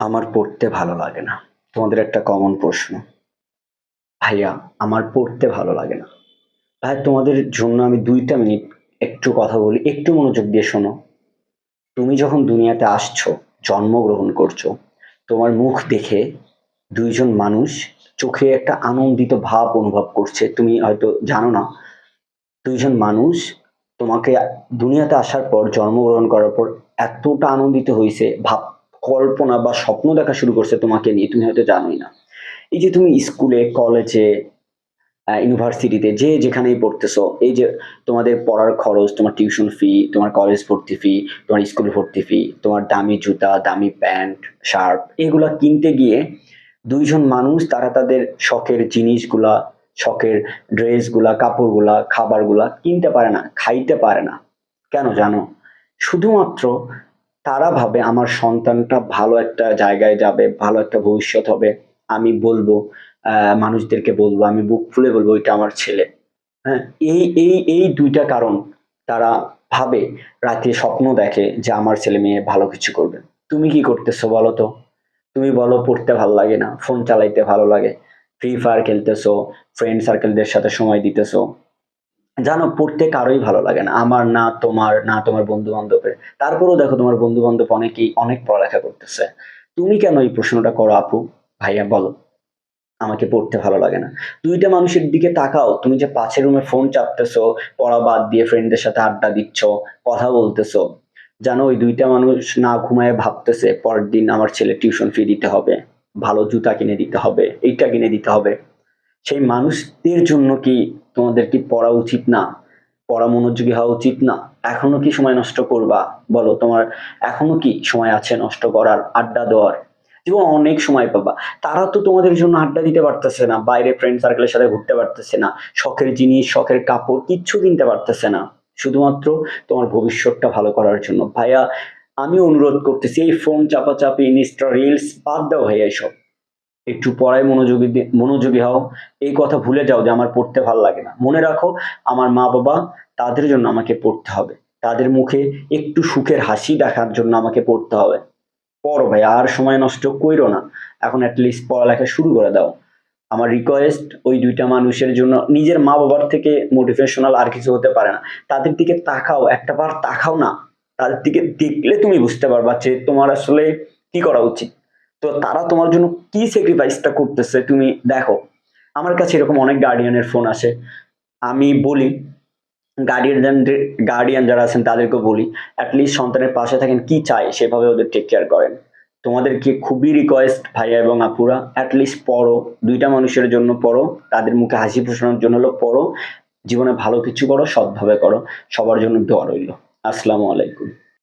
আমার পড়তে ভালো লাগে না। তোমাদের একটা কমন প্রশ্ন। ভাইয়া, আমার পড়তে ভালো লাগে না। ভাই, তোমাদের জন্য আমি দুইটা মিনিট একটু কথা বলি, একটু মনোযোগ দিয়ে শোনো। তুমি যখন দুনিয়াতে আসছো, জন্মগ্রহণ করছ, তোমার মুখ দেখে দুইজন মানুষ চোখে একটা আনন্দিত ভাব অনুভব করছে। তুমি হয়তো জানো না, দুইজন মানুষ তোমাকে দুনিয়াতে আসার পর, জন্মগ্রহণ করার পর এতটা আনন্দিত হয়েছে ভাব কল্পনা বা স্বপ্ন দেখা শুরু করছে তোমাকে নিয়ে, তুমি হয়তো জানোই না। এই যে তুমি স্কুলে, কলেজে ইউনিভার্সিটিতে যে যেখানেই পড়তেছো, এই যে তোমাদের পড়ার খরচ, তোমার টিউশন ফি তোমার কলেজ ভর্তি ফি তোমার স্কুল ভর্তি ফি তোমার দামি জুতা, দামি প্যান্ট, শার্ট, এগুলা কিনতে গিয়ে দুইজন মানুষ, তারা তাদের শখের জিনিসগুলা, শখের ড্রেসগুলা, কাপড়গুলা, খাবারগুলা কিনতে পারে না, খাইতে পারে না। কেন জানো? শুধুমাত্র তারা ভাবে আমার সন্তানটা ভালো একটা জায়গায় যাবে, ভালো একটা ভবিষ্যৎ হবে, আমি বলব মানুষদেরকে বলব, আমি বুক ফুলে বলব ওইটা আমার ছেলে। হ্যাঁ এই এই এই দুইটা কারণ তারা ভাবে, রাতে স্বপ্ন দেখে যে আমার ছেলে মেয়ে ভালো কিছু করবে। তুমি কি করতেছো বলো তো? তুমি বলো পড়তে ভালো লাগে না ফোন চালাইতে ভালো লাগে ফ্রি ফায়ার খেলতেছো ফ্রেন্ড সার্কেলদের সাথে সময় দিতেছো। জানো পড়তে কারোই ভালো লাগে না। আমার না, তোমার না, তোমার বন্ধু বান্ধবের তারপরেও দেখো, তোমার বন্ধু বান্ধব অনেকেই অনেক পড়ালেখা করতেছে। তুমি কেন এই প্রশ্নটা করো আপু? ভাইয়া, বলো। আমাকে পড়তে ভালো লাগে না। দুইটা মানুষের দিকে তাকাও। তুমি যে পাশের রুমে ফোন চাপতেছো, পড়া বাদ দিয়ে ফ্রেন্ডদের সাথে আড্ডা দিচ্ছ, কথা বলতেছো। জানো, ওই দুইটা মানুষ না ঘুমায় ভাবতেছে, পরের দিন আমার ছেলে টিউশন ফি দিতে হবে, ভালো জুতা কিনে দিতে হবে, এইটা কিনে দিতে হবে। সেই মানুষদের জন্য কি তোমাদের কি পড়া উচিত না? পড়া মনোযোগী হওয়া উচিত না? এখনও কি সময় নষ্ট করবা? বলো, তোমার এখনও কি সময় আছে নষ্ট করার, আড্ডা দেওয়ার? এবং অনেক সময় পাবা। তারা তো তোমাদের জন্য আড্ডা দিতে পারতেছে না, বাইরে ফ্রেন্ড সার্কেলের সাথে ঘুরতে পারতেছে না, শখের জিনিস, শখের কাপড় কিচ্ছু কিনতে পারতেছে না। শুধুমাত্র তোমার ভবিষ্যৎটা ভালো করার জন্য। ভাইয়া আমি অনুরোধ করতেছি, এই ফোন চাপাচাপি ইনস্টা রিলস বাদ দাও ভাইয়া এসব। একটু পড়ায় মনোযোগী মনোযোগী হও। এই কথা ভুলে যাও যে আমার পড়তে ভালো লাগে না। মনে রাখো, আমার মা বাবা তাদের জন্য আমাকে পড়তে হবে। তাদের মুখে একটু সুখের হাসি দেখার জন্য আমাকে পড়তে হবে। পড়ো ভাই, আর সময় নষ্ট কইরো না। এখন অ্যাটলিস্ট পড়ালেখা শুরু করে দাও। আমার রিকোয়েস্ট ওই দুইটা মানুষের জন্য, নিজের মা বাবার থেকে মোটিভেশনাল আর কিছু হতে পারে না। তাদের দিকে তাকাও একটা বার তাকাও না। তাদের দিকে দেখলে তুমি বুঝতে পারবা যে তোমার আসলে কি করা উচিত। তো তারা তোমার জন্য কি স্যাক্রিফাইসটা করতেছে তুমি দেখো। আমার কাছে এরকম অনেক গার্ডিয়ানের ফোন আসে। আমি বলি গার্ডিয়ান গার্ডিয়ান যারা আছেন তাদেরকে বলি অ্যাটলিস্ট সন্তানের পাশে থাকেন, কি চায় সেভাবে ওদের টেক কেয়ার করেন। তোমাদেরকে খুবই রিকোয়েস্ট ভাইয়া এবং আপুরা অ্যাটলিস্ট পড়ো, দুইটা মানুষের জন্য পড়ো, তাদের মুখে হাসি ফোটানোর জন্য হলো পড়ো, জীবনে ভালো কিছু করো, সৎভাবে করো, সবার জন্য দোয়া রইল। আসসালামু আলাইকুম।